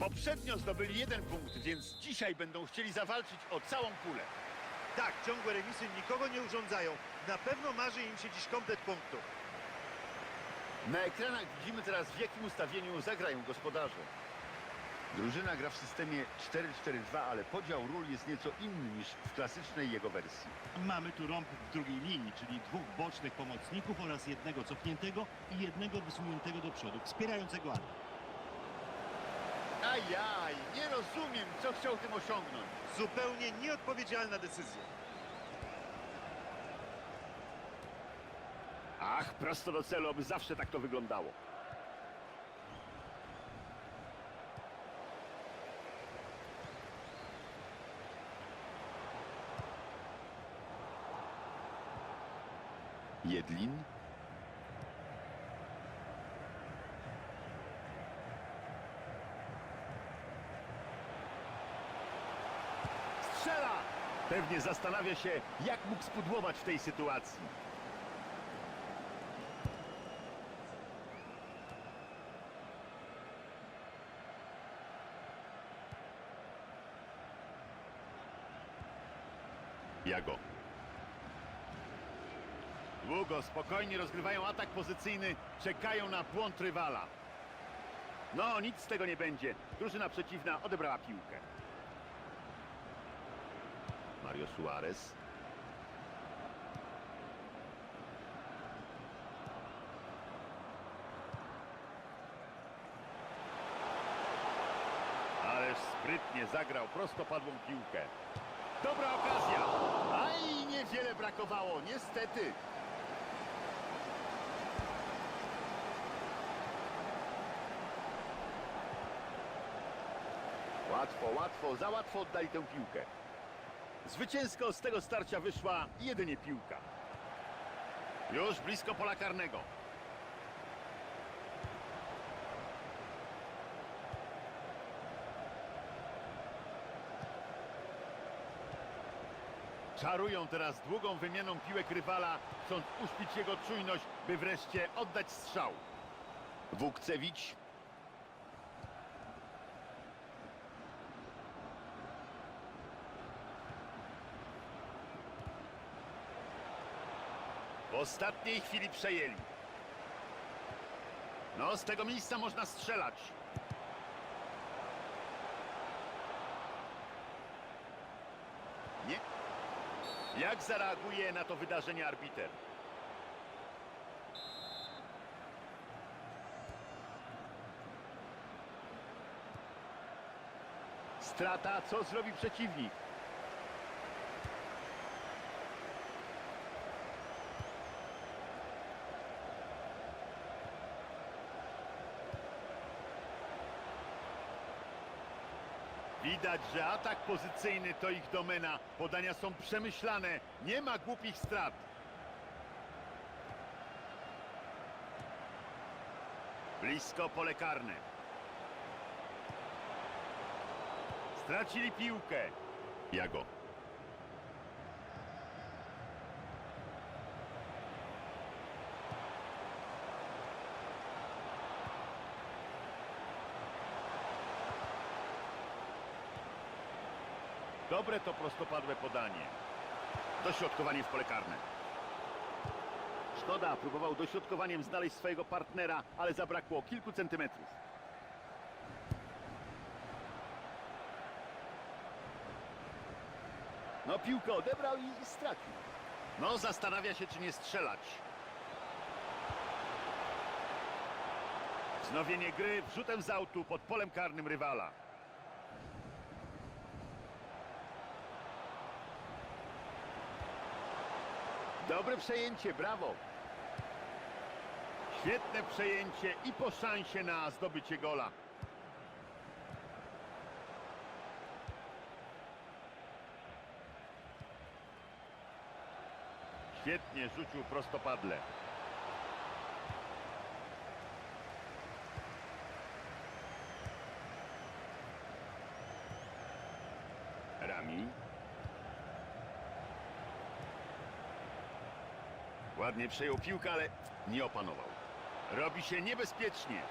Poprzednio zdobyli jeden punkt, więc dzisiaj będą chcieli zawalczyć o całą pulę. Tak, ciągłe remisy nikogo nie urządzają. Na pewno marzy im się dziś komplet punktów. Na ekranach widzimy teraz w jakim ustawieniu zagrają gospodarze. Drużyna gra w systemie 4-4-2, ale podział ról jest nieco inny niż w klasycznej jego wersji. Mamy tu rąb w drugiej linii, czyli dwóch bocznych pomocników oraz jednego cofniętego i jednego wysuniętego do przodu, wspierającego atak. Ajaj, nie rozumiem, co chciał tym osiągnąć. Zupełnie nieodpowiedzialna decyzja. Ach, prosto do celu, aby zawsze tak to wyglądało. Jedlin. Strzela! Pewnie zastanawia się, jak mógł spudłować w tej sytuacji. Jago. Długo, spokojnie rozgrywają atak pozycyjny, czekają na błąd rywala. No, nic z tego nie będzie. Drużyna przeciwna odebrała piłkę. Mario Suarez. Ależ sprytnie zagrał prostopadłą piłkę. Dobra okazja. Aj, niewiele brakowało, niestety. Łatwo, łatwo, za łatwo oddali tę piłkę. Zwycięsko z tego starcia wyszła jedynie piłka. Już blisko pola karnego. Czarują teraz długą wymianą piłek rywala, chcąc uśpić jego czujność, by wreszcie oddać strzał. Wukcewicz. Ostatniej chwili przejęli. No, z tego miejsca można strzelać. Nie, jak zareaguje na to wydarzenie arbiter? Strata, co zrobi przeciwnik? Widać, że atak pozycyjny to ich domena. Podania są przemyślane. Nie ma głupich strat. Blisko pole karne. Stracili piłkę. Jago. Dobre to prostopadłe podanie. Dośrodkowanie w pole karne. Szkoda, próbował dośrodkowaniem znaleźć swojego partnera, ale zabrakło kilku centymetrów. No piłkę odebrał i stracił. No zastanawia się, czy nie strzelać. Wznowienie gry wrzutem z autu pod polem karnym rywala. Dobre przejęcie, brawo. Świetne przejęcie i po szansie na zdobycie gola. Świetnie rzucił prostopadle. Ładnie przejął piłkę, ale nie opanował. Robi się niebezpiecznie.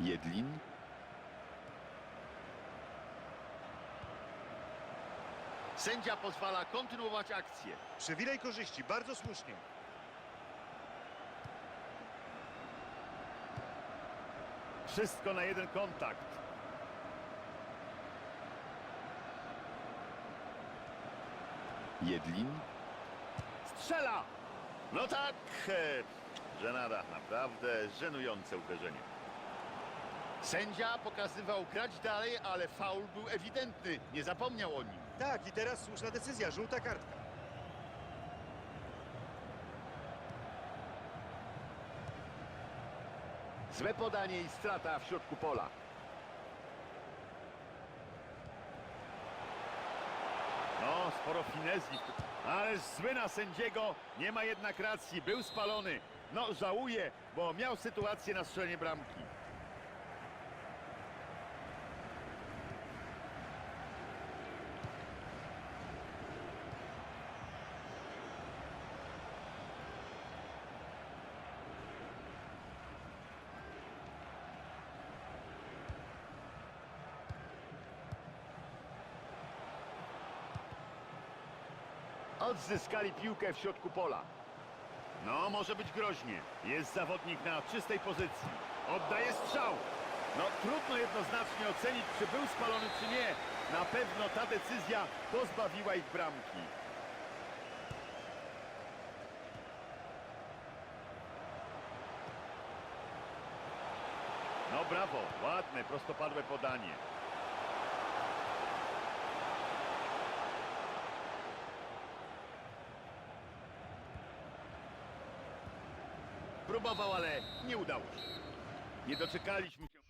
Jedlin. Sędzia pozwala kontynuować akcję. Przywilej korzyści, bardzo słusznie. Wszystko na jeden kontakt. Jedlin. Strzela! No tak, e, żenada, naprawdę żenujące uderzenie. Sędzia pokazywał grać dalej, ale faul był ewidentny. Nie zapomniał o nim. Tak, i teraz słuszna decyzja, żółta kartka. Złe podanie i strata w środku pola. No, sporo finezji. Ale zły na sędziego. Nie ma jednak racji. Był spalony. No, żałuję, bo miał sytuację na strzelenie bramki. Odzyskali piłkę w środku pola. No, może być groźnie. Jest zawodnik na czystej pozycji. Oddaje strzał. No, trudno jednoznacznie ocenić, czy był spalony, czy nie. Na pewno ta decyzja pozbawiła ich bramki. No brawo, ładne, prostopadłe podanie. Próbował, ale nie udało się. Nie doczekaliśmy się.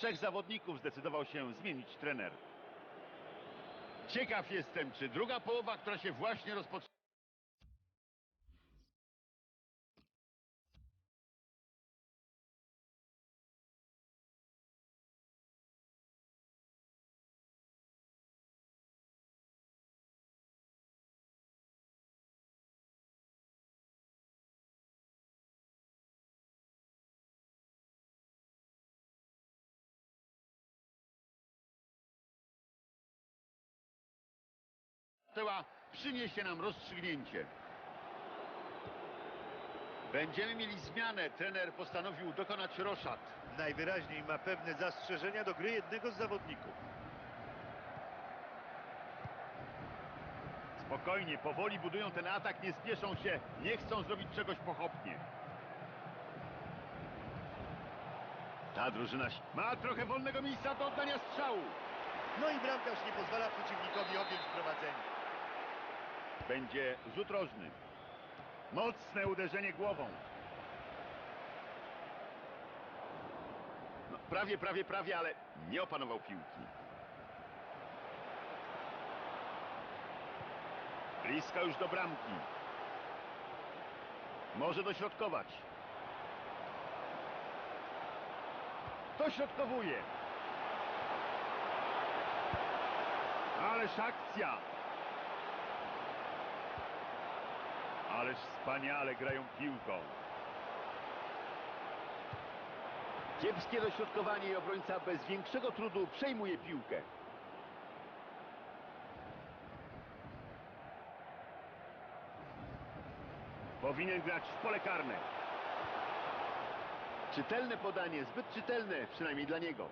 Trzech zawodników zdecydował się zmienić trener. Ciekaw jestem, czy druga połowa, która się właśnie rozpoczyna. przyniesie nam rozstrzygnięcie. Będziemy mieli zmianę. Trener postanowił dokonać roszad. Najwyraźniej ma pewne zastrzeżenia do gry jednego z zawodników. Spokojnie, powoli budują ten atak, nie spieszą się, nie chcą zrobić czegoś pochopnie. Ta drużyna ma trochę wolnego miejsca do oddania strzału. No i bramkarz nie pozwala przeciwnikowi objąć prowadzenia. Będzie rzut rożny. Mocne uderzenie głową. No, prawie, prawie, prawie, ale nie opanował piłki. Blisko już do bramki. Może dośrodkować. Dośrodkowuje. Ależ akcja. Ależ wspaniale grają piłką. Kiepskie dośrodkowanie i obrońca bez większego trudu przejmuje piłkę. Powinien grać w pole karne. Czytelne podanie, zbyt czytelne, przynajmniej dla niego.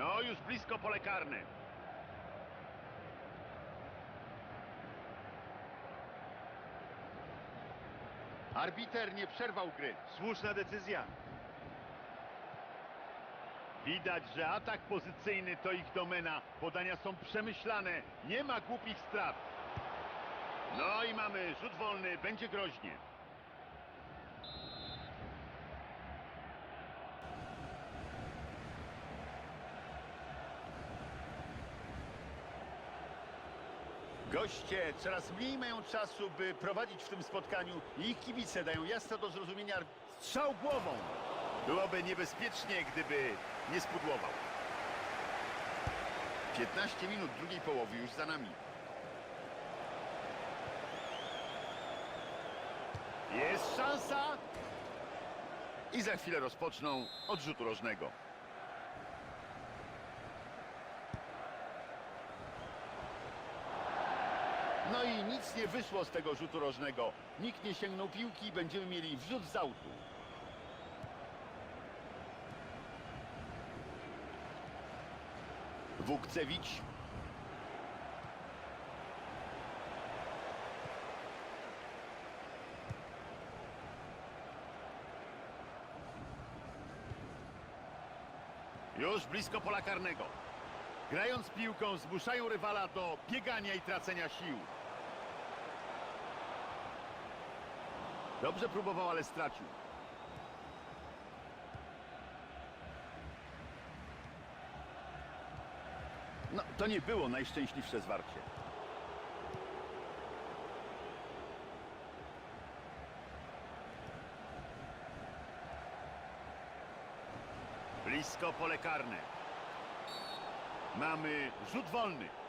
No, już blisko pole karne. Arbiter nie przerwał gry. Słuszna decyzja. Widać, że atak pozycyjny to ich domena. Podania są przemyślane, nie ma głupich strat. No i mamy rzut wolny, będzie groźnie. Goście coraz mniej mają czasu, by prowadzić w tym spotkaniu i ich kibice dają jasno do zrozumienia Strzał głową. Byłoby niebezpiecznie, gdyby nie spudłował. 15 minut drugiej połowy już za nami. Jest szansa. I za chwilę rozpoczną od rzutu rożnego. No i nic nie wyszło z tego rzutu rożnego. Nikt nie sięgnął piłki i będziemy mieli wrzut z autu. Wukcewicz. Już blisko pola karnego. Grając piłką zmuszają rywala do biegania i tracenia sił. Dobrze próbował, ale stracił. No, to nie było najszczęśliwsze zwarcie. Blisko pole karne. Mamy rzut wolny.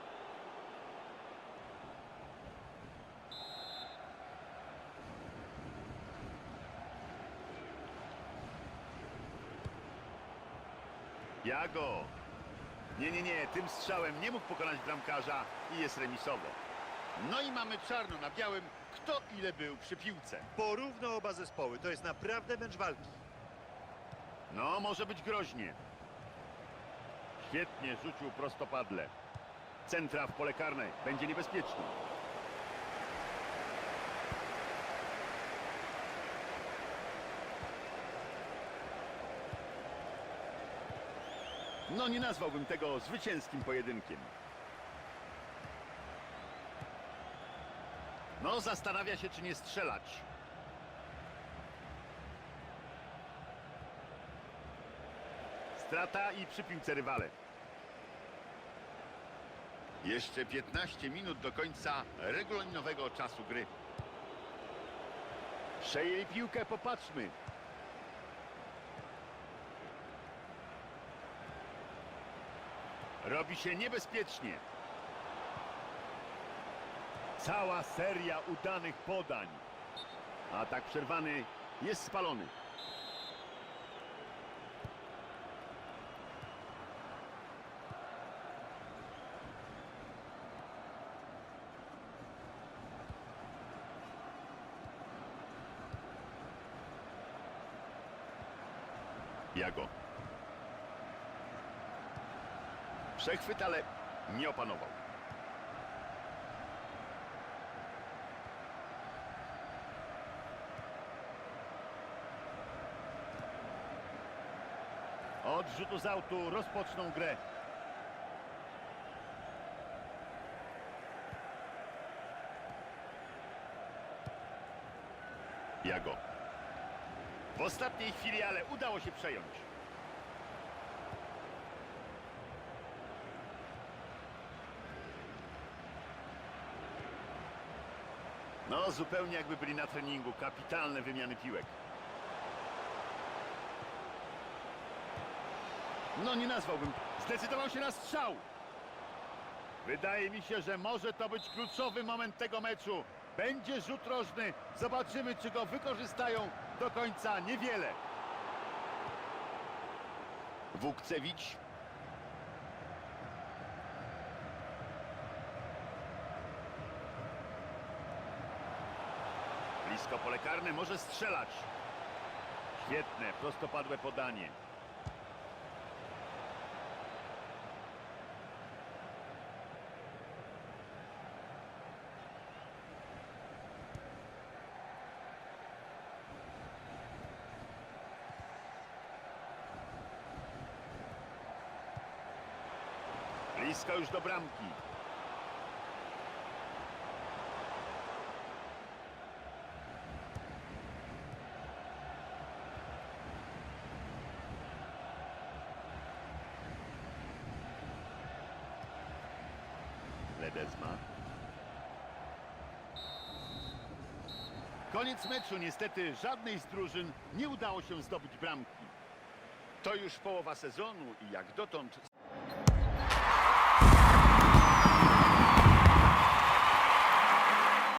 Jago. Nie, nie, nie. Tym strzałem nie mógł pokonać bramkarza i jest remisowo. No i mamy czarno na białym, kto ile był przy piłce. Porówno oba zespoły. To jest naprawdę mecz walki. No, może być groźnie. Świetnie rzucił prostopadle. Centra w pole karne. Będzie niebezpiecznie. No nie nazwałbym tego zwycięskim pojedynkiem. No, zastanawia się, czy nie strzelać. Strata i przy piłce rywale. Jeszcze 15 minut do końca regulaminowego czasu gry. Przejęli piłkę, popatrzmy. Robi się niebezpiecznie. Cała seria udanych podań. Atak przerwany jest spalony. Jago. Przechwyt, ale nie opanował. Od rzutu z autu rozpoczną grę. Jago. W ostatniej chwili, ale udało się przejąć. No, zupełnie jakby byli na treningu. Kapitalne wymiany piłek. No nie nazwałbym. Zdecydował się na strzał. Wydaje mi się, że może to być kluczowy moment tego meczu. Będzie rzut rożny. Zobaczymy, czy go wykorzystają do końca. Niewiele. Wukcewicz. blisko pole karne, może strzelać. Świetne, prostopadłe podanie. Blisko już do bramki. Ledezma. Koniec meczu. Niestety żadnej z drużyn nie udało się zdobyć bramki. To już połowa sezonu i jak dotąd